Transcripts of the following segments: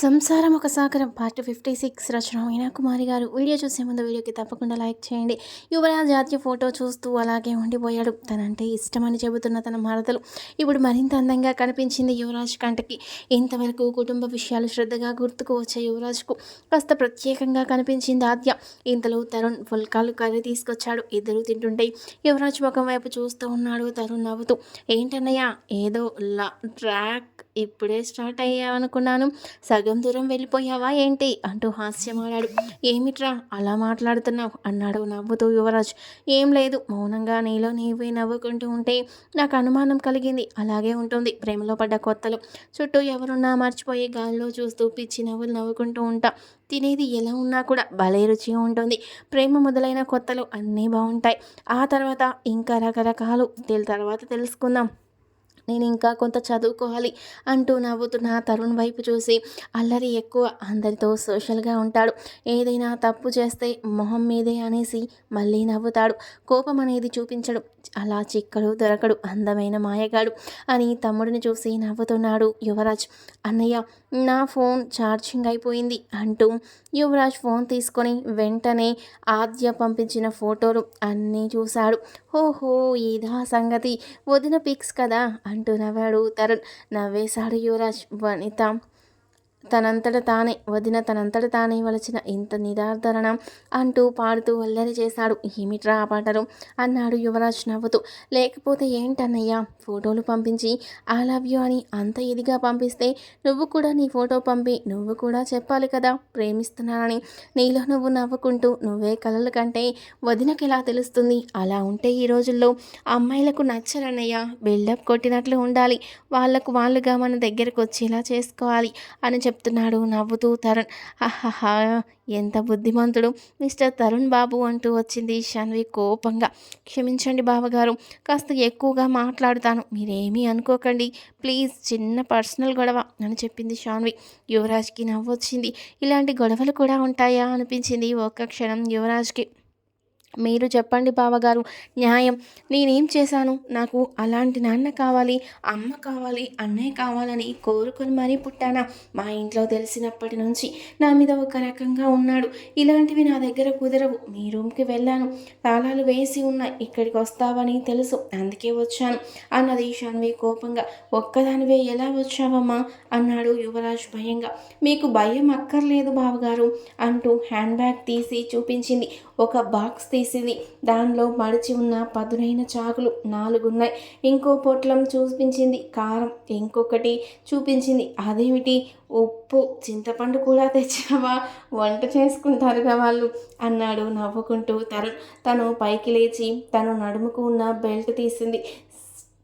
సంసారం ఒక సాగరం పార్ట్ ఫిఫ్టీ సిక్స్ రచన. మీనా కుమారి గారు వీడియో చూసే ముందు వీడియోకి తప్పకుండా లైక్ చేయండి. యువరాజ్ జాతీయ ఫోటో చూస్తూ అలాగే ఉండిపోయాడు. తనంటే ఇష్టమని చెబుతున్న తన మరదలు ఇప్పుడు మరింత అందంగా కనిపించింది యువరాజ్ కంటకి. ఇంతవరకు కుటుంబ విషయాలు శ్రద్ధగా గుర్తుకు వచ్చే యువరాజ్కు. కాస్త ప్రత్యేకంగా కనిపించింది ఆద్య. ఇంతలో తరుణ్ పుల్కాలు కర్రీ తీసుకొచ్చాడు. ఇద్దరు తింటుంటే యువరాజ్ ముఖం వైపు చూస్తూ ఉన్నాడు తరుణ్ నవ్వుతూ. ఏంటన్నయ్యా ఏదో లా ట్రాక్ ఇప్పుడే స్టార్ట్ అయ్యావనుకున్నాను. సగ దూరం వెళ్ళిపోయావా ఏంటి? అంటూ హాస్యమాడాడు ఏమిట్రా అలా మాట్లాడుతున్నావు? అన్నాడు నవ్వుతూ యువరాజ్. ఏం లేదు మౌనంగా నీలో నీవే నవ్వుకుంటూ ఉంటే నాకు అనుమానం కలిగింది. అలాగే ఉంటుంది ప్రేమలో పడ్డ కొత్తలు. చుట్టూ ఎవరున్నా మర్చిపోయి గాల్లో చూస్తూ పిచ్చి నవ్వులు నవ్వుకుంటూ ఉంటా. తినేది ఎలా ఉన్నా కూడా భలే రుచిగా ఉంటుంది. ప్రేమ మొదలైన కొత్తలు అన్నీ బాగుంటాయి. ఆ తర్వాత ఇంకా రకరకాలు. తర్వాత తెలుసుకుందాం. నేను ఇంకా కొంత చదువుకోవాలి అంటూ నవ్వుతున్న తరుణ్ వైపు చూసి అల్లరి ఎక్కువ అందరితో సోషల్గా ఉంటాడు. ఏదైనా తప్పు చేస్తే మొహం మీదే అనేసి మళ్ళీ నవ్వుతాడు. కోపం అనేది చూపించడు. అలా చిక్కడు దొరకడు అందమైన మాయగాడు అని తమ్ముడిని చూసి నవ్వుతున్నాడు యువరాజ్. అన్నయ్య నా ఫోన్ ఛార్జింగ్ అయిపోయింది అంటూ యువరాజ్ ఫోన్ తీసుకొని వెంటనే ఆద్య పంపించిన ఫోటోలు అన్నీ చూశాడు. ఓహో ఇదా సంగతి. వదిన పిక్స్ కదా అంటూ నవ్వాడు. తరుణ్ నవ్వేశాడు యువరాజ్ వనిత తనంతట తానే వదిన తనంతట తానే వలచిన ఇంత నిరాధరణ అంటూ పాడుతూ వల్లరి చేశాడు. ఏమిట్రా ఆ పాటలు? అన్నాడు యువరాజ్ నవ్వుతూ. లేకపోతే ఏంటన్నయ్యా? ఫోటోలు పంపించి ఐ లవ్ యూ అని అంత ఇదిగా పంపిస్తే నువ్వు కూడా నీ ఫోటో పంపి నువ్వు కూడా చెప్పాలి కదా? ప్రేమిస్తున్నానని. నీలో నువ్వు నవ్వుకుంటూ నువ్వే కలలు కంటే వదినకి ఎలా తెలుస్తుంది? అలా ఉంటే ఈ రోజుల్లో అమ్మాయిలకు నచ్చరన్నయ్య. బిల్డప్ కొట్టినట్లు ఉండాలి. వాళ్ళకు వాళ్ళుగా మన దగ్గరకు వచ్చేలా చేసుకోవాలి అని చెప్పి చెప్తున్నాడు నవ్వుతూ తరుణ్. అహహా ఎంత బుద్ధిమంతుడు మిస్టర్ తరుణ్ బాబు అంటూ వచ్చింది షన్వి కోపంగా. క్షమించండి బావగారు కాస్త ఎక్కువగా మాట్లాడుతాను. మీరేమీ అనుకోకండి. ప్లీజ్ చిన్న పర్సనల్ గొడవ అని చెప్పింది షాన్వి. యువరాజ్కి నవ్వొచ్చింది. ఇలాంటి గొడవలు కూడా ఉంటాయా? అనిపించింది ఒక్క క్షణం యువరాజ్కి. మీరు చెప్పండి బావగారు. న్యాయం. నేనేం చేశాను? నాకు అలాంటి నాన్న కావాలి అమ్మ కావాలి అన్నయ్య కావాలని కోరుకొని మరీ పుట్టానా? మా ఇంట్లో తెలిసినప్పటి నుంచి నా మీద ఒక రకంగా ఉన్నాడు. ఇలాంటివి నా దగ్గర కుదరవు. మీ రూమ్కి వెళ్ళాను. తాళాలు వేసి ఉన్నాయి ఇక్కడికి వస్తావని తెలుసు. అందుకే వచ్చాను. అన్నది షాన్వి కోపంగా. ఒక్కదానివే ఎలా వచ్చావమ్మా? అన్నాడు యువరాజ్ భయంగా. మీకు భయం అక్కర్లేదు బావగారు అంటూ హ్యాండ్ బ్యాగ్ తీసి చూపించింది. ఒక బాక్స్ తీసింది. దానిలో మడిచి ఉన్న పదునైన చాకులు నాలుగున్నాయి. ఇంకో పొట్లం చూపించింది కారం ఇంకొకటి చూపించింది అదేమిటి? ఉప్పు చింతపండు కూడా తెచ్చావా? వంట చేసుకుంటారుగా వాళ్ళు అన్నాడు నవ్వుకుంటూ తరుణ్. తను పైకి లేచి తను నడుముకు ఉన్న బెల్ట్ తీసింది.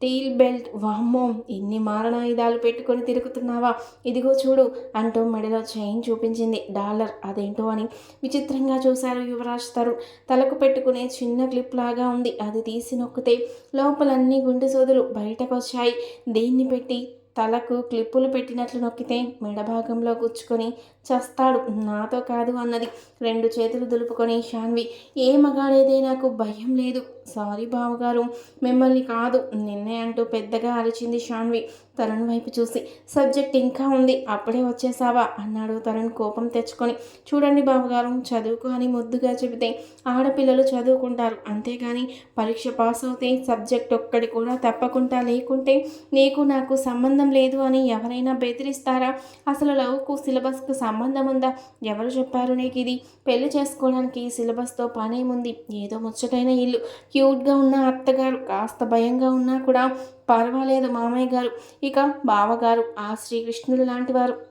Steel belt. వామ్మో ఇన్ని మారణాయుధాలు పెట్టుకొని తిరుగుతున్నావా? ఇదిగో చూడు అంటూ మెడలో చైన్ చూపించింది డాలర్. అదేంటో అని విచిత్రంగా చూశారు యువరాజ్ తరుణ్. తలకు పెట్టుకునే చిన్న క్లిప్ లాగా ఉంది. అది తీసి నొక్కితే లోపలన్నీ గుండె సోదులు బయటకు వచ్చాయి దీన్ని పెట్టి తలకు క్లిప్పులు పెట్టినట్లు నొక్కితే మెడభాగంలో గుచ్చుకొని చస్తాడు. నాతో కాదు అన్నది. రెండు చేతులు దులుపుకొని షాన్వి ఏ మగాడేదే నాకు భయం లేదు. సారీ బావగారు మిమ్మల్ని కాదు నిన్నే అంటూ పెద్దగా అరిచింది షాన్వి. తరుణ్ వైపు చూసి సబ్జెక్ట్ ఇంకా ఉంది అప్పుడే వచ్చేసావా? అన్నాడు తరుణ్ కోపం తెచ్చుకొని. చూడండి బావగారు చదువుకు అని ముద్దుగా చెబితే ఆడపిల్లలు చదువుకుంటారు. అంతేగాని పరీక్ష పాస్ అవుతే సబ్జెక్ట్ ఒక్కడి కూడా తప్పకుండా లేకుంటే నీకు నాకు సంబంధం లేదు అని ఎవరైనా బెదిరిస్తారా? అసలు లవ్కు సిలబస్కు సంబంధం ఉందా? ఎవరు చెప్పారు నీకు ఇది? పెళ్ళి చేసుకోవడానికి సిలబస్తో పనేముంది? ఏదో ముచ్చటైన ఇల్లు. క్యూట్గా ఉన్న అత్తగారు కాస్త భయంగా ఉన్నా కూడా పర్వాలేదు మామయ్య గారు. ఇక బావగారు ఆ శ్రీకృష్ణుడు లాంటి వారు.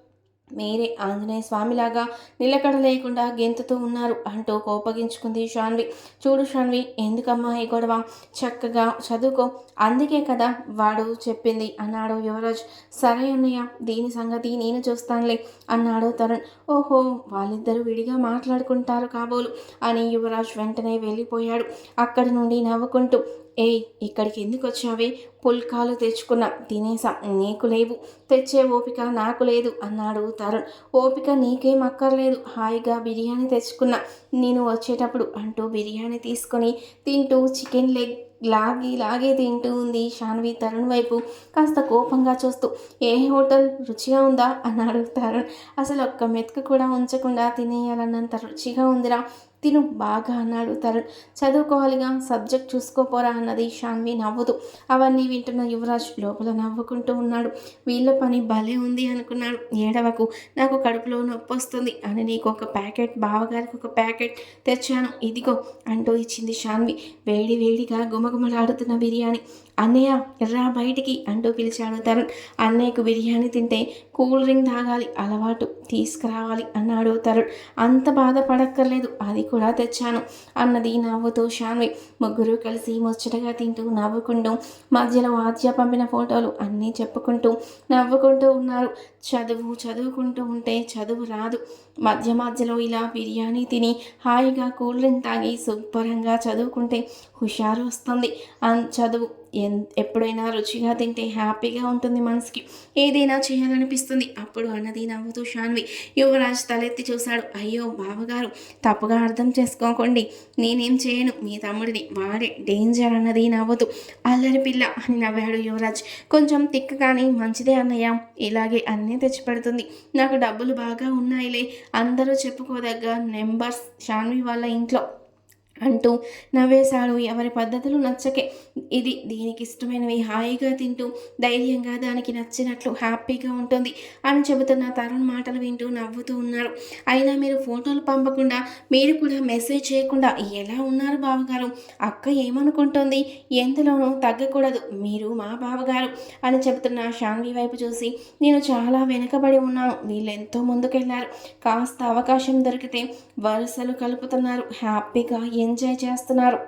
మీరే ఆంజనేయ స్వామిలాగా నిలకడ లేకుండా గెంతుతూ ఉన్నారు అంటూ కోపగించుకుంది షాన్వి. చూడు షాన్వి ఎందుకమ్మా ఈ గొడవ? చక్కగా చదువుకో. అందుకే కదా వాడు చెప్పింది అన్నాడు యువరాజ్. సరే అన్నయ్య దీని సంగతి నేను చూస్తానులే అన్నాడు తరుణ్. ఓహో వాళ్ళిద్దరూ విడిగా మాట్లాడుకుంటారు కాబోలు అని యువరాజ్ వెంటనే వెళ్ళిపోయాడు. అక్కడి నుండి నవ్వుకుంటూ ఏయ్ ఇక్కడికి ఎందుకు వచ్చావే? పుల్కాలు తెచ్చుకున్నా తినేసా నీకు లేవు. తెచ్చే ఓపిక నాకు లేదు అన్నాడు తరుణ్. ఓపిక నీకేం అక్కర్లేదు. హాయిగా బిర్యానీ తెచ్చుకున్నా నేను వచ్చేటప్పుడు అంటూ బిర్యానీ తీసుకొని తింటూ చికెన్ లెగ్ లాగి లాగే తింటూ ఉంది శాన్వి తరుణ్ వైపు. కాస్త కోపంగా చూస్తూ ఏ హోటల్? రుచిగా ఉందా? అన్నాడు తరుణ్. అసలు ఒక్క మెతుకు కూడా ఉంచకుండా తినేయాలన్నంత రుచిగా ఉందిరా. తిను బాగా అన్నాడు తరుణ్. చదువుకోవాలిగా సబ్జెక్ట్ చూసుకోపోరా అన్నది షాన్వి నవ్వుతూ. అవన్నీ వింటున్న యువరాజ్ లోపల నవ్వుకుంటూ ఉన్నాడు. వీళ్ళ పని భలే ఉంది అనుకున్నాడు. ఏడవకు నాకు కడుపులో నొప్పి వస్తుంది అని నీకు ఒక ప్యాకెట్ బావగారికి ఒక ప్యాకెట్ తెచ్చాను. ఇదిగో అంటూ ఇచ్చింది షాన్వి. వేడి వేడిగా గుమగుమలాడుతున్న బిర్యానీ. అన్నయ్య ఎర్రా బయటికి అంటూ పిలిచాడు తరుణ్. అన్నయ్యకు బిర్యానీ తింటే కూల్ డ్రింక్ తాగాలి అలవాటు తీసుకురావాలి అన్నాడు తరుణ్. అంత బాధపడక్కర్లేదు అది కూడా తెచ్చాను అన్నది నవ్వుతూ శాన్వి. ముగ్గురు కలిసి ముచ్చటగా తింటూ నవ్వుకుంటూ మధ్యలో ఆద్య పంపిన ఫోటోలు అన్నీ చెప్పుకుంటూ నవ్వుకుంటూ ఉన్నారు. చదువు చదువుకుంటూ ఉంటే చదువు రాదు. మధ్య మధ్యలో ఇలా బిర్యానీ తిని హాయిగా కూల్ డ్రింక్ తాగి శుభ్రంగా చదువుకుంటే హుషారు వస్తుంది. అన్ చదువు ఎప్పుడైనా రుచిగా తింటే హ్యాపీగా ఉంటుంది మనసుకి. ఏదైనా చేయాలనిపిస్తుంది. అప్పుడు అన్నది నవ్వుతూ షాన్వి యువరాజ్ తలెత్తి చూశాడు. అయ్యో బావగారు తప్పుగా అర్థం చేసుకోకండి. నేనేం చేయను. మీ తమ్ముడిని వాడే డేంజర్ అన్నది నవ్వుతూ అల్లరి పిల్ల అని నవ్వాడు యువరాజ్. కొంచెం తిక్క కానీ మంచిదే అన్నయ్య. ఇలాగే అన్నీ తెచ్చిపెడుతుంది. నాకు డబ్బులు బాగా ఉన్నాయిలే. అందరూ చెప్పుకోదగ్గ నెంబర్స్ షాన్వి వాళ్ళ ఇంట్లో. అంటూ నవ్వేశాడు. ఎవరి పద్ధతులు నచ్చకే ఇది దీనికి ఇష్టమైనవి హాయిగా తింటూ ధైర్యంగా దానికి నచ్చినట్లు హ్యాపీగా ఉంటుంది అని చెబుతున్న తరుణ్ మాటలు వింటూ నవ్వుతూ ఉన్నారు. అయినా మీరు ఫోటోలు పంపకుండా మీరు కూడా మెసేజ్ చేయకుండా ఎలా ఉన్నారు బావగారు? అక్క ఏమనుకుంటుంది? ఎందులోనూ తగ్గకూడదు. మీరు మా బావగారు అని చెబుతున్న షాన్వి వైపు చూసి నేను చాలా వెనుకబడి ఉన్నాను. వీళ్ళెంతో ముందుకెళ్ళారు. కాస్త అవకాశం దొరికితే వరుసలు కలుపుతున్నారు. హ్యాపీగా ఎంజాయ్ చేస్తున్నారు.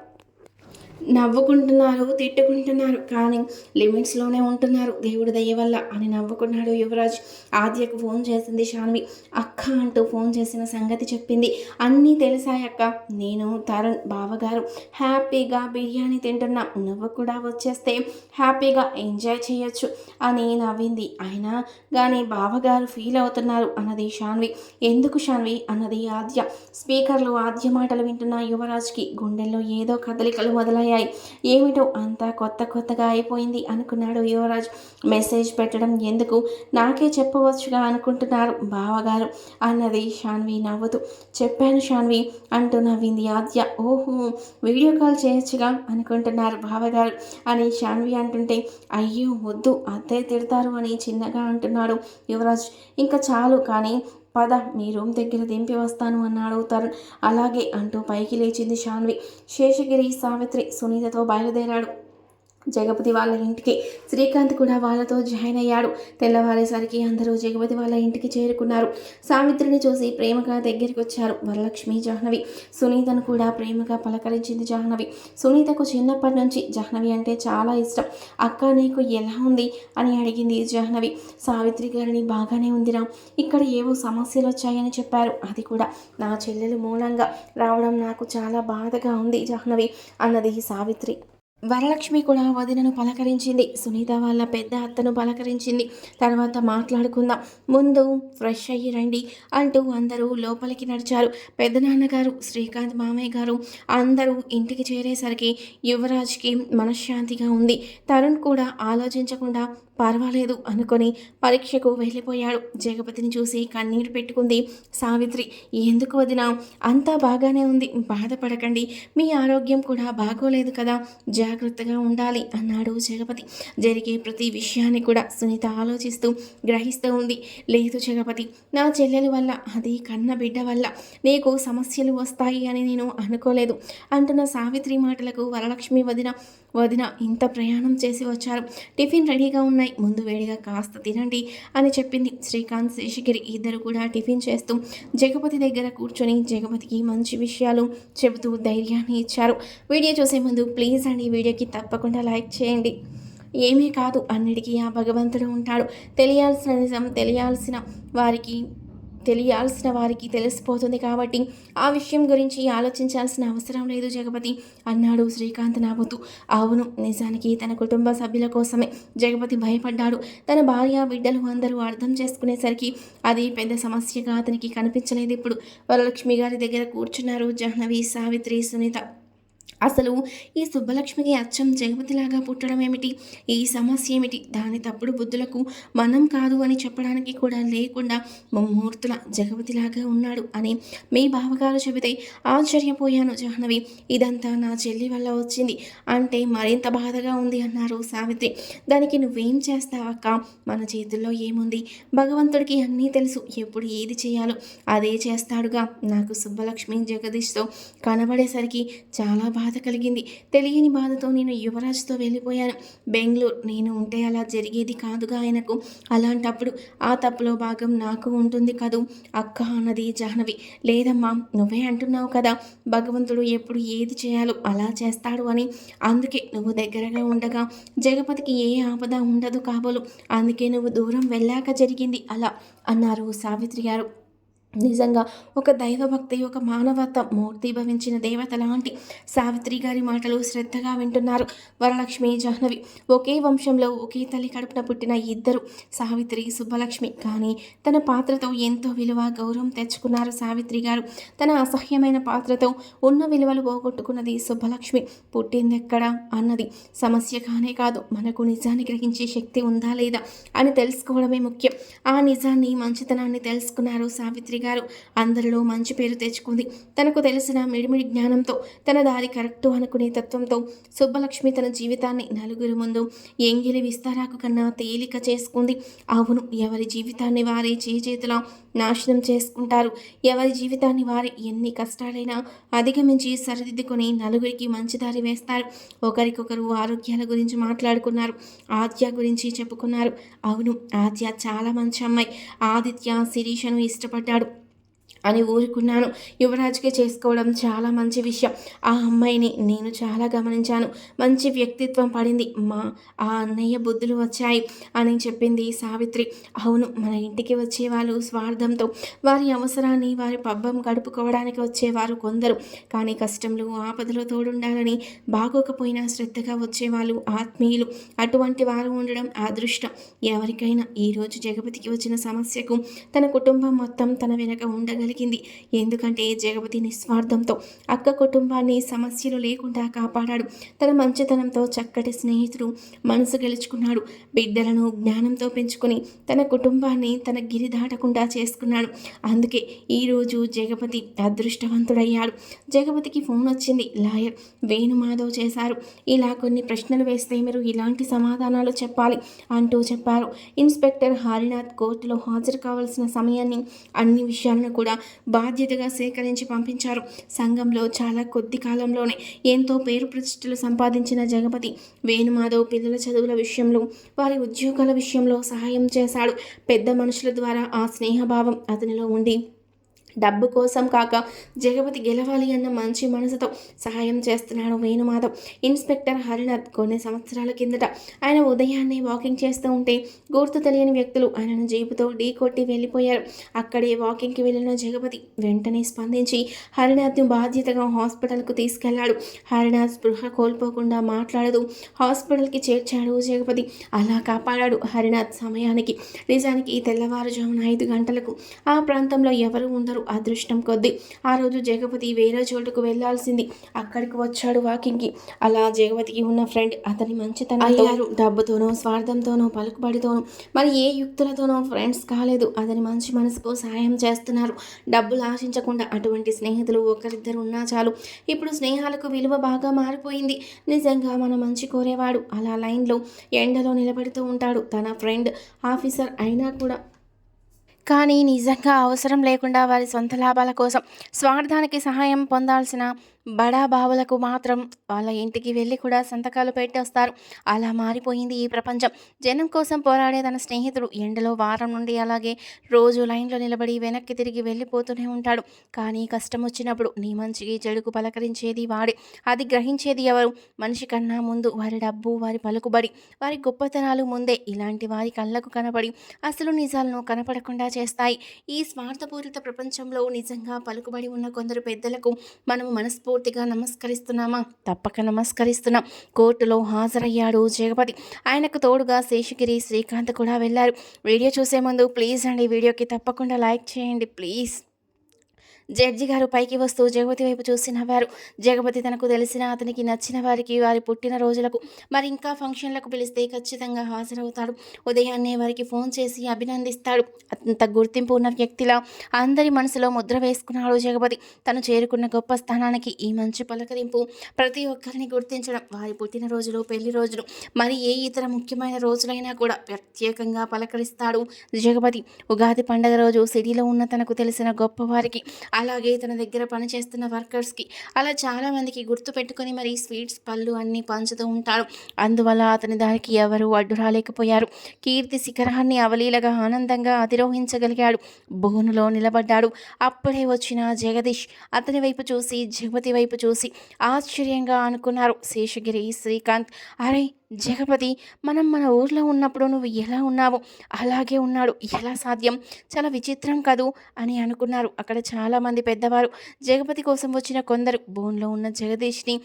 నవ్వుకుంటున్నారు తిట్టుకుంటున్నారు కానీ లిమిట్స్లోనే ఉంటున్నారు దేవుడి దయ వల్ల అని నవ్వుకున్నాడు యువరాజ్. ఆద్యకు ఫోన్ చేసింది శాన్వి అక్క అంటూ ఫోన్ చేసిన సంగతి చెప్పింది. అన్నీ తెలిసాయక్క నేను తరుణ్ బావగారు హ్యాపీగా బిర్యానీ తింటున్నా నువ్వు కూడా వచ్చేస్తే హ్యాపీగా ఎంజాయ్ చేయొచ్చు అని నవ్వింది. అయినా కానీ బావగారు ఫీల్ అవుతున్నారు అన్నది శాన్వి ఎందుకు శాన్వి అన్నది ఆద్య. స్పీకర్లు ఆద్య మాటలు వింటున్న యువరాజ్కి గుండెల్లో ఏదో కదలికలు మొదలయ్యాయి. అయ్యాయి ఏమిటో అంతా కొత్త కొత్తగా అయిపోయింది అనుకున్నాడు యువరాజ్. మెసేజ్ పెట్టడం ఎందుకు? నాకే చెప్పవచ్చుగా అనుకుంటున్నారు బావగారు అన్నది షాన్వి నవ్వుతూ. చెప్పాను షాన్వి అంటూ నవ్వింది ఆద్య. ఓహో వీడియో కాల్ చేయొచ్చుగా అనుకుంటున్నారు బావగారు అని షాన్వి అంటుంటే అయ్యో వద్దు అత్తే తిడతారు అని చిన్నగా అంటున్నాడు యువరాజ్. ఇంకా చాలు కానీ పద మీ రూమ్ దగ్గర దింపి వస్తాను అన్నాడు తరుణ్ అలాగే అంటూ పైకి లేచింది శాన్వి. శేషగిరి సావిత్రి సునీతతో బయలుదేరాడు. జగపతి వాళ్ళ ఇంటికి. శ్రీకాంత్ కూడా వాళ్ళతో జాయిన్ అయ్యాడు. తెల్లవారేసరికి అందరూ జగపతి వాళ్ళ ఇంటికి చేరుకున్నారు. సావిత్రిని చూసి ప్రేమగా దగ్గరికి వచ్చారు వరలక్ష్మి జాహ్నవి. సునీతను కూడా ప్రేమగా పలకరించింది జాహ్నవి. సునీతకు చిన్నప్పటి నుంచి జాహ్నవి అంటే చాలా ఇష్టం. అక్క నీకు ఎలా ఉంది? అని అడిగింది జాహ్నవి. సావిత్రి గారిని బాగానే ఉందిరా. ఇక్కడ ఏవో సమస్యలు వచ్చాయని చెప్పారు. అది కూడా నా చెల్లెలు మూలంగా రావడం నాకు చాలా బాధగా ఉంది జాహ్నవి అన్నది సావిత్రి. వరలక్ష్మి కూడా వదినను పలకరించింది. సునీత వాళ్ళ పెద్ద అత్తను పలకరించింది. తర్వాత మాట్లాడుకుందాం. ముందు ఫ్రెష్ అయ్యి రండి అంటూ అందరూ లోపలికి నడిచారు. పెద్దనాన్నగారు శ్రీకాంత్ మామయ్య గారు అందరూ ఇంటికి చేరేసరికి యువరాజ్కి మనశ్శాంతిగా ఉంది. తరుణ్ కూడా ఆలోచించకుండా పర్వాలేదు అనుకొని పరీక్షకు వెళ్ళిపోయాడు. జగపతిని చూసి కన్నీరు పెట్టుకుంది సావిత్రి. ఎందుకు వదినా? అంతా బాగానే ఉంది. బాధపడకండి. మీ ఆరోగ్యం కూడా బాగోలేదు కదా. జాగ్రత్తగా ఉండాలి అన్నాడు జగపతి. జరిగే ప్రతి విషయాన్ని కూడా సునీత ఆలోచిస్తూ గ్రహిస్తూ ఉంది. లేదు జగపతి నా చెల్లెల వల్ల అది కన్న బిడ్డ వల్ల నీకు సమస్యలు వస్తాయి అని నేను అనుకోలేదు. అంటున్న సావిత్రి మాటలకు వరలక్ష్మి వదిన వదిన ఇంత ప్రయాణం చేసి వచ్చారు. టిఫిన్ రెడీగా ఉన్నాయి ముందు వేడిగా కాస్త తినండి అని చెప్పింది శ్రీకాంత్ శేషగిరి. ఇద్దరు కూడా టిఫిన్ చేస్తూ జగపతి దగ్గర కూర్చొని జగపతికి మంచి విషయాలు చెబుతూ ధైర్యాన్ని ఇచ్చారు. వీడియో చూసే ముందు ప్లీజ్ అండి వీడియోకి తప్పకుండా లైక్ చేయండి. ఏమీ కాదు అన్నిటికీ ఆ భగవంతుడు ఉంటాడు. తెలియాల్సిన నిజం తెలియాల్సిన వారికి తెలియాల్సిన వారికి తెలిసిపోతుంది కాబట్టి ఆ విషయం గురించి ఆలోచించాల్సిన అవసరం లేదు జగపతి. అన్నాడు శ్రీకాంత్ నవ్వుతూ అవును నిజానికి తన కుటుంబ సభ్యుల కోసమే జగపతి భయపడ్డాడు. తన భార్య బిడ్డలు అందరూ అర్థం చేసుకునేసరికి అది పెద్ద సమస్యగా అతనికి కనిపించలేదు ఇప్పుడు. వరలక్ష్మి గారి దగ్గర కూర్చున్నారు జాహ్నవి సావిత్రి సునీత. అసలు ఈ సుబ్బలక్ష్మికి అచ్చం జగపతిలాగా పుట్టడం ఏమిటి? ఈ సమస్య ఏమిటి? దాని తప్పుడు బుద్ధులకు మనం కాదు అని చెప్పడానికి కూడా లేకుండా ముమ్మూర్తుల జగపతిలాగా ఉన్నాడు అని మీ బావగారు చెబితే ఆశ్చర్యపోయాను జాహ్నవి. ఇదంతా నా చెల్లి వల్ల వచ్చింది. అంటే మరింత బాధగా ఉంది అన్నారు సావిత్రి. దానికి నువ్వేం చేస్తావక్క మన చేతుల్లో ఏముంది? భగవంతుడికి అన్నీ తెలుసు. ఎప్పుడు ఏది చేయాలో అదే చేస్తాడుగా. నాకు సుబ్బలక్ష్మి జగదీష్తో కనబడేసరికి చాలా బాధ బాధ కలిగింది. తెలియని బాధతో నేను యువరాజ్తో వెళ్ళిపోయాను. బెంగళూరు నేను ఉంటే అలా జరిగేది కాదుగా ఆయనకు. అలాంటప్పుడు ఆ తప్పులో భాగం నాకు ఉంటుంది కదూ? అక్క అన్నది జాహ్నవి. లేదమ్మా నువ్వే అంటున్నావు కదా భగవంతుడు ఎప్పుడు ఏది చేయాలో అలా చేస్తాడు అని. అందుకే నువ్వు దగ్గరగా ఉండగా జగపతికి ఏ ఆపద ఉండదు కాబోలు. అందుకే నువ్వు దూరం వెళ్ళాక జరిగింది అలా అన్నారు సావిత్రి గారు. నిజంగా ఒక దైవభక్తి ఒక మానవత మూర్తిభవించిన దేవత లాంటి సావిత్రి గారి మాటలు శ్రద్ధగా వింటున్నారు వరలక్ష్మి జాహ్నవి. ఒకే వంశంలో ఒకే తల్లి కడుపున పుట్టిన ఇద్దరు సావిత్రి సుబ్బలక్ష్మి. కానీ తన పాత్రతో ఎంతో విలువ గౌరవం తెచ్చుకున్నారు సావిత్రి గారు. తన అసహ్యమైన పాత్రతో ఉన్న విలువలు పోగొట్టుకున్నది సుబ్బలక్ష్మి. పుట్టిందెక్కడ అన్నది సమస్య కానే కాదు. మనకు నిజాన్ని గ్రహించే శక్తి ఉందా లేదా అని తెలుసుకోవడమే ముఖ్యం. ఆ నిజాన్ని మంచితనాన్ని తెలుసుకున్నారు సావిత్రి గారు. అందరిలో మంచి పేరు తెచ్చుకుంది. తనకు తెలిసిన మిడిమిడి జ్ఞానంతో తన దారి కరెక్టు అనుకునే తత్వంతో సుబ్బలక్ష్మి తన జీవితాన్ని నలుగురి ముందు ఎంగిలి విస్తారాకు కన్నా తేలిక చేసుకుంది. అవును ఎవరి జీవితాన్ని వారే చేతిలో నాశనం చేసుకుంటారు? ఎవరి జీవితాన్ని వారి ఎన్ని కష్టాలైనా అధిగమించి సరిదిద్దుకొని నలుగురికి మంచి దారి వేస్తారు. ఒకరికొకరు ఆరోగ్యాల గురించి మాట్లాడుకున్నారు. ఆద్య గురించి చెప్పుకున్నారు. అవును ఆద్య చాలా మంచి అమ్మాయి. ఆదిత్య శిరీషను ఇష్టపడ్డాడు. అని ఊరుకున్నాను. యువరాజ్కి చేసుకోవడం చాలా మంచి విషయం. ఆ అమ్మాయిని నేను చాలా గమనించాను. మంచి వ్యక్తిత్వం పడింది. మా ఆ అన్నయ్య బుద్ధులు వచ్చాయి అని చెప్పింది సావిత్రి. అవును మన ఇంటికి వచ్చేవాళ్ళు స్వార్థంతో. వారి అవసరాన్ని వారి పబ్బం గడుపుకోవడానికి వచ్చేవారు కొందరు. కానీ కష్టంలో ఆపదలో తోడుండాలని బాగోకపోయినా శ్రద్ధగా వచ్చేవాళ్ళు ఆత్మీయులు. అటువంటి వారు ఉండడం అదృష్టం. ఎవరికైనా ఈరోజు జగపతికి వచ్చిన సమస్యకు తన కుటుంబం మొత్తం తన వెనక ఉండగలి పలికింది ఎందుకంటే జగపతి నిస్వార్థంతో అక్క కుటుంబాన్ని సమస్యలు లేకుండా కాపాడాడు. తన మంచితనంతో చక్కటి స్నేహితుడు మనసు గెలుచుకున్నాడు. బిడ్డలను జ్ఞానంతో పెంచుకొని తన కుటుంబాన్ని తన గిరి దాటకుండా చేసుకున్నాడు. అందుకే ఈరోజు జగపతి అదృష్టవంతుడయ్యాడు. జగపతికి ఫోన్ వచ్చింది. లాయర్ వేణుమాధవ్ చేశారు. ఇలా కొన్ని ప్రశ్నలు వేస్తే మీరు ఇలాంటి సమాధానాలు చెప్పాలి అంటూ చెప్పారు. ఇన్స్పెక్టర్ హరినాథ్ కోర్టులో హాజరు కావాల్సిన సమయాన్ని అన్ని విషయాలను కూడా బాధ్యతగా సేకరించి పంపించారు. సంఘంలో చాలా కొద్ది కాలంలోనే ఎంతో పేరు ప్రతిష్టలు సంపాదించిన జగపతి వేణుమాధవ్ పిల్లల చదువుల విషయంలో వారి ఉద్యోగాల విషయంలో సహాయం చేశాడు. పెద్ద మనుషుల ద్వారా ఆ స్నేహభావం అతనిలో ఉండి డబ్బు కోసం కాక జగపతి గెలవాలి అన్న మంచి మనసుతో సహాయం చేస్తున్నాడు వేణుమాధవ్. ఇన్స్పెక్టర్ హరినాథ్ కొన్ని సంవత్సరాల కిందట ఆయన ఉదయాన్నే వాకింగ్ చేస్తూ ఉంటే గుర్తు తెలియని వ్యక్తులు ఆయనను జీపుతో ఢీ కొట్టి వెళ్ళిపోయారు. అక్కడే వాకింగ్కి వెళ్ళిన జగపతి వెంటనే స్పందించి హరినాథ్ను బాధ్యతగా హాస్పిటల్కు తీసుకెళ్ళాడు. హరినాథ్ స్పృహ కోల్పోకుండా మాట్లాడదు హాస్పిటల్కి చేర్చాడు జగపతి. అలా కాపాడాడు హరినాథ్ సమయానికి. నిజానికి తెల్లవారుజామున ఐదు గంటలకు ఆ ప్రాంతంలో ఎవరు ఉండరు. వచ్చారు అదృష్టం కొద్దీ. ఆ రోజు జగపతి వేరే చోటుకు వెళ్ళాల్సింది అక్కడికి వచ్చాడు వాకింగ్కి. అలా జగపతికి ఉన్న ఫ్రెండ్ అతని మంచితనం అయ్యారు. డబ్బుతోనో స్వార్థంతోనో పలుకుబడితోనో. మరి ఏ యుక్తులతోనో ఫ్రెండ్స్ కాలేదు. అతని మంచి మనసుకు సహాయం చేస్తున్నారు. డబ్బులు ఆశించకుండా అటువంటి స్నేహితులు ఒకరిద్దరు ఉన్నా చాలు. ఇప్పుడు స్నేహాలకు విలువ బాగా మారిపోయింది. నిజంగా మన మంచి కోరేవాడు. అలా లైన్లో ఎండలో నిలబెడుతూ ఉంటాడు తన ఫ్రెండ్ ఆఫీసర్. అయినా కూడా కానీ నిజంగా అవసరం లేకుండా వారి సొంత లాభాల కోసం స్వార్థానికి సహాయం పొందాల్సిన బడా బావులకు మాత్రం వాళ్ళ ఇంటికి వెళ్ళి కూడా సంతకాలు పెట్టేస్తారు. అలా మారిపోయింది ఈ ప్రపంచం. జనం కోసం పోరాడే తన స్నేహితుడు ఎండలో వారం నుండి అలాగే రోజు లైన్లో నిలబడి వెనక్కి తిరిగి వెళ్ళిపోతూనే ఉంటాడు. కానీ కష్టం వచ్చినప్పుడు నీ మంచికి చెడుకు పలకరించేది వాడే. అది గ్రహించేది ఎవరు? మనిషి కన్నా ముందు వారి డబ్బు వారి పలుకుబడి వారి గొప్పతనాలు ముందే ఇలాంటి వారి కళ్ళకు కనపడి అసలు నిజాలను కనపడకుండా చేస్తాయి. ఈ స్వార్థపూరిత ప్రపంచంలో నిజంగా పలుకుబడి ఉన్న కొందరు పెద్దలకు మనము మనస్ఫూ మనస్ఫూర్తిగా నమస్కరిస్తున్నామా? తప్పక నమస్కరిస్తున్నాం. కోర్టులో హాజరయ్యాడు జగపతి ఆయనకు తోడుగా శేషగిరి శ్రీకాంత్ కూడా వెళ్ళారు. వీడియో చూసే ముందు ప్లీజ్ అండి వీడియోకి తప్పకుండా లైక్ చేయండి ప్లీజ్. జడ్జి గారు పైకి వస్తూ జగపతి వైపు చూసి నవ్వారు జగపతి తనకు తెలిసిన అతనికి నచ్చిన వారికి వారి పుట్టిన రోజులకు మరి ఇంకా ఫంక్షన్లకు పిలిస్తే ఖచ్చితంగా హాజరవుతాడు. ఉదయాన్నే వారికి ఫోన్ చేసి అభినందిస్తాడు. అంత గుర్తింపు ఉన్న వ్యక్తిలా అందరి మనసులో ముద్ర వేసుకున్నాడు జగపతి. తను చేరుకున్న గొప్ప స్థానానికి ఈ మంచి పలకరింపు ప్రతి ఒక్కరిని గుర్తించడం వారి పుట్టినరోజులు పెళ్ళి రోజులు మరి ఏ ఇతర ముఖ్యమైన రోజులైనా కూడా ప్రత్యేకంగా పలకరిస్తాడు జగపతి. ఉగాది పండగ రోజు సిటీలో ఉన్న తనకు తెలిసిన గొప్పవారికి అలాగే తన దగ్గర పనిచేస్తున్న వర్కర్స్కి అలా చాలామందికి గుర్తు పెట్టుకొని మరి స్వీట్స్ పళ్ళు అన్నీ పంచుతూ ఉంటారు. అందువల్ల అతని దానికి ఎవరు అడ్డు రాలేకపోయారు. కీర్తి శిఖరాన్ని అవలీలగా ఆనందంగా అధిరోహించగలిగాడు. బోనులో నిలబడ్డాడు. అప్పుడే వచ్చిన జగదీష్ అతని వైపు చూసి జగపతి వైపు చూసి ఆశ్చర్యంగా అనుకున్నారు. శేషగిరి శ్రీకాంత్ అరే జగపతి మనం మన ఊర్లో ఉన్నప్పుడు నువ్వు ఎలా ఉన్నావు? అలాగే ఉన్నాడు. ఎలా సాధ్యం? చాలా విచిత్రం కదూ? అని అనుకున్నారు. అక్కడ చాలామంది పెద్దవారు జగపతి కోసం వచ్చిన కొందరు బోన్లో ఉన్న జగదీష్ని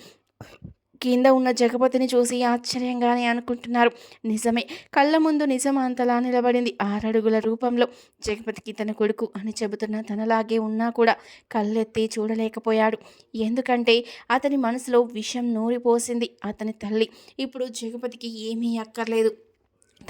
కింద ఉన్న జగపతిని చూసి ఆశ్చర్యంగానే అనుకుంటున్నారు. నిజమే కళ్ళ ముందు నిజం అంతలా నిలబడింది. ఆరడుగుల రూపంలో జగపతికి తన కొడుకు అని చెబుతున్న తనలాగే ఉన్నా కూడా కళ్ళెత్తి చూడలేకపోయాడు. ఎందుకంటే అతని మనసులో విషం నూరిపోసింది అతని తల్లి. ఇప్పుడు జగపతికి ఏమీ అక్కర్లేదు.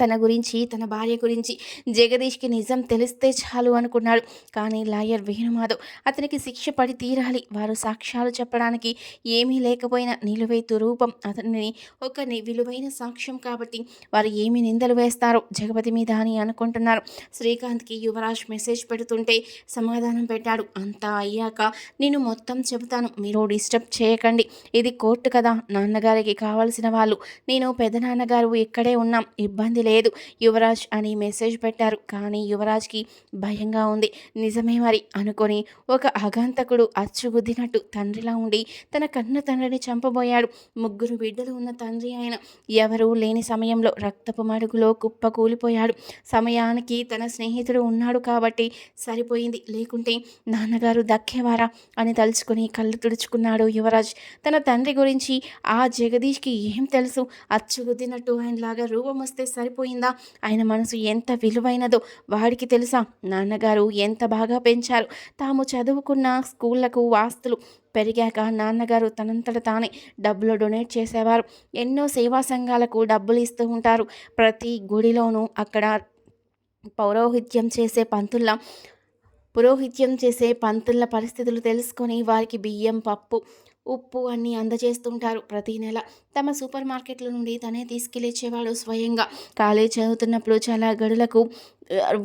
తన గురించి తన భార్య గురించి జగదీష్కి నిజం తెలిస్తే చాలు అనుకున్నాడు. కానీ లాయర్ వేణుమాధవ్ అతనికి శిక్ష పడి తీరాలి. వారు సాక్ష్యాలు చెప్పడానికి ఏమీ లేకపోయినా నిలువైతు రూపం అతనిని ఒక విలువైన సాక్ష్యం కాబట్టి వారు ఏమి నిందలు వేస్తారో. జగపతి మీద అని అనుకుంటున్నారు. శ్రీకాంత్కి యువరాజ్ మెసేజ్ పెడుతుంటే సమాధానం పెట్టాడు. అంతా అయ్యాక నేను మొత్తం చెబుతాను. మీరు డిస్టర్బ్ చేయకండి. ఇది కోర్టు కదా. నాన్నగారికి కావాల్సిన వాళ్ళు. నేను పెదనాన్నగారు ఇక్కడే ఉన్నాం. ఇబ్బంది లేదు. యువరాజ్ అని మెసేజ్ పెట్టారు. కానీ యువరాజ్కి భయంగా ఉంది. నిజమే మరి అనుకొని ఒక అగాంతకుడు అచ్చుగుద్దినట్టు తండ్రిలా ఉండి తన కన్న తండ్రిని చంపబోయాడు. ముగ్గురు బిడ్డలు ఉన్న తండ్రి ఆయన ఎవరూ లేని సమయంలో రక్తపు మడుగులో కుప్ప కూలిపోయాడు. సమయానికి తన స్నేహితుడు ఉన్నాడు కాబట్టి సరిపోయింది. లేకుంటే నాన్నగారు దక్కేవారా అని తలుచుకుని కళ్ళు తుడుచుకున్నాడు యువరాజ్. తన తండ్రి గురించి ఆ జగదీష్కి ఏం తెలుసు? అచ్చుగుద్దినట్టు ఆయనలాగా రూపం వస్తే సరిపో మారిపోయిందా? ఆయన మనసు ఎంత విలువైనదో వాడికి తెలుసా? నాన్నగారు ఎంత బాగా పెంచారు. తాము చదువుకున్న స్కూళ్ళకు వాస్తులు పెరిగాక నాన్నగారు తనంతట తానే డబ్బులు డొనేట్ చేసేవారు. ఎన్నో సేవా సంఘాలకు డబ్బులు ఇస్తూ ఉంటారు. ప్రతి గుడిలోనూ అక్కడ పౌరోహిత్యం చేసే పంతుల్లా పురోహిత్యం చేసే పంతుల పరిస్థితులు తెలుసుకొని వారికి బియ్యం పప్పు ఉప్పు అన్నీ అందజేస్తుంటారు. ప్రతి నెల తమ సూపర్ మార్కెట్ల నుండి తనే తీసుకెళ్ళిచ్చేవాడు స్వయంగా. కాలేజ్ చదువుతున్నప్పుడు చాలా గడులకు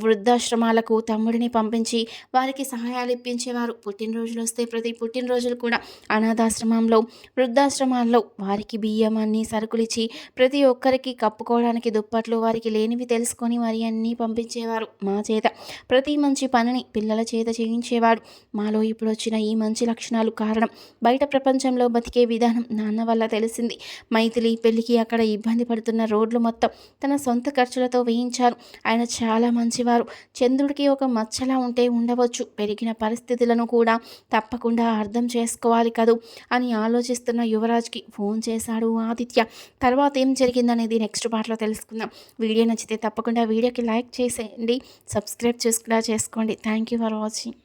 వృద్ధాశ్రమాలకు తమ్ముడిని పంపించి వారికి సహాయాలు ఇప్పించేవారు. పుట్టినరోజులు వస్తే ప్రతి పుట్టినరోజులు కూడా అనాథాశ్రమంలో వృద్ధాశ్రమాల్లో వారికి బియ్యం అన్ని సరుకులు ఇచ్చి ప్రతి ఒక్కరికి కప్పుకోవడానికి దుప్పట్లు వారికి లేనివి తెలుసుకొని మరి అన్నీ పంపించేవారు. మా చేత ప్రతి మంచి పనిని పిల్లల చేత చేయించేవాడు. మాలో ఇప్పుడు వచ్చిన ఈ మంచి లక్షణాలు కారణం బయట ప్రపంచంలో బతికే విధానం నాన్న వల్ల తెలిసింది. మైథిలి పెళ్ళికి అక్కడ ఇబ్బంది పడుతున్న రోడ్లు మొత్తం తన సొంత ఖర్చులతో వేయించారు. ఆయన చాలా మంచివారు. చంద్రుడికి ఒక మచ్చలా ఉంటే ఉండవచ్చు. పెరిగిన పరిస్థితులను కూడా తప్పకుండా అర్థం చేసుకోవాలి కదూ అని ఆలోచిస్తున్న యువరాజ్కి ఫోన్ చేశాడు ఆదిత్య. తర్వాత ఏం జరిగిందనేది నెక్స్ట్ పార్ట్లో తెలుసుకుందాం. వీడియో నచ్చితే తప్పకుండా వీడియోకి లైక్ చేసేయండి. సబ్స్క్రైబ్ చేసుకున్నా చేసుకోండి. Thank you for watching.